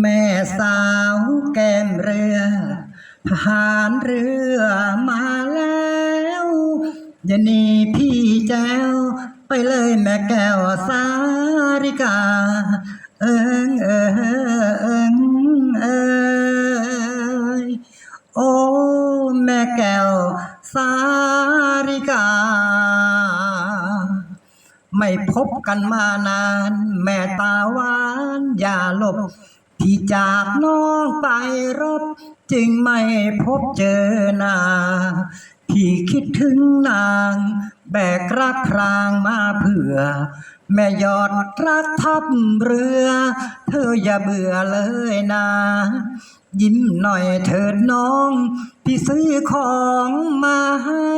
แม่สาวแก้มเรือทหารเรือมาแล้วอย่าหนีพี่แจ้ว ไปเลยแม่แก้วสาริกา เอิงเอิงเอิงเอยโอ้แม่แก้วสาริกา ไม่พบกันมานาน แม่ตาหวานอย่าหลบ พี่จากน้องไปรบ จึงไม่พบเจอนาพี่คิดถึงนาง แบกรักพรางมาเผื่อ แม่ยอดรักทับเรือ เธออย่าเบื่อเลยนะยิ้มหน่อยเถิดน้อง พี่ซื้อของมาให้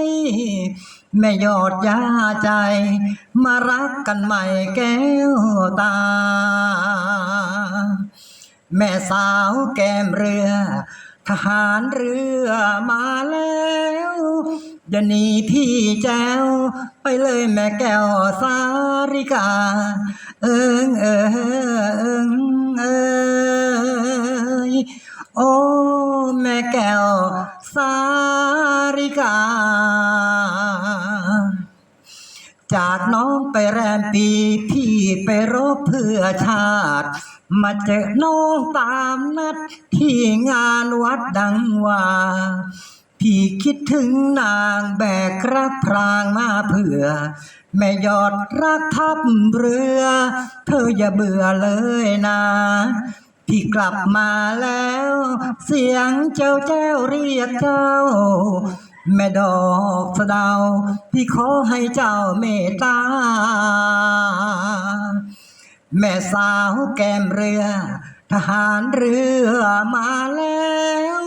แม่ยอดยาใจ มารักกันใหม่แก้วตา แม่สาวแก้มเรือ ทหารเรือมาแล้วอย่าหนีพี่แจ้วไปเลยแม่แก้วสาริกา เอิงเอิงเอยโอ้ แม่แก้วสาริกา จากน้อง ไปแรมปีพี่ไปรบเพื่อชาติ มาเจอน้องตามนัดที่งานวัดดังว่า พี่คิดถึงนางแบกรักพรางมาเผื่อ แม่ยอดรักทับเรือ เธออย่าเบื่อเลยนะพี่กลับมาแล้ว เสียงเจ้าแจ้วเรียกเจ้า แม่ดอกสะดาว พี่ขอให้เจ้าเมตตา แม่สาวแก้มเรือ ทหารเรือมาแล้ว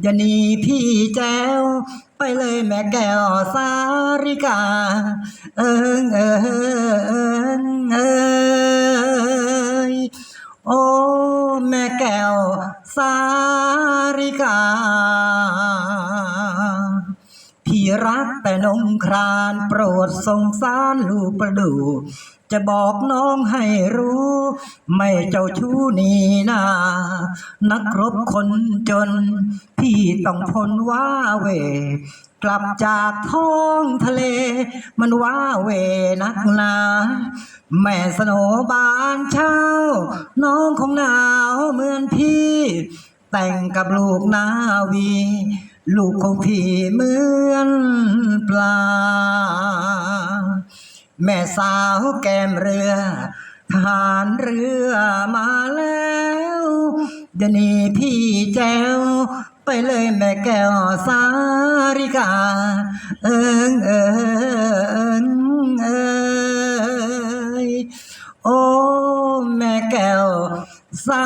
อย่าหนีพี่แจ้ว ไปเลยแม่แก้วสาริกา เอิงเอิงเอยโอ้ แม่แก้วสาริกา แต่นงครานโปรดสงสารลูกประดู จะบอกน้องให้รู้ ไม่เจ้าชู้นี่นานักรบคนจน พี่ต้องทนว่าเว กลับจากท้องทะเล มันว่าเวนักหนาแม่สโนบานเช้า น้องของหนาวเหมือนพี่ แต่งกับลูกนาวี ลูกของพี่เหมือนปลา แม่สาวแกมเรือทานเรือมาแล้วเดี๋ยวนี้พี่แจวไปเลยแม่แก้วสาริกา เอิงเอิงเอยโอ้แม่แก้วสา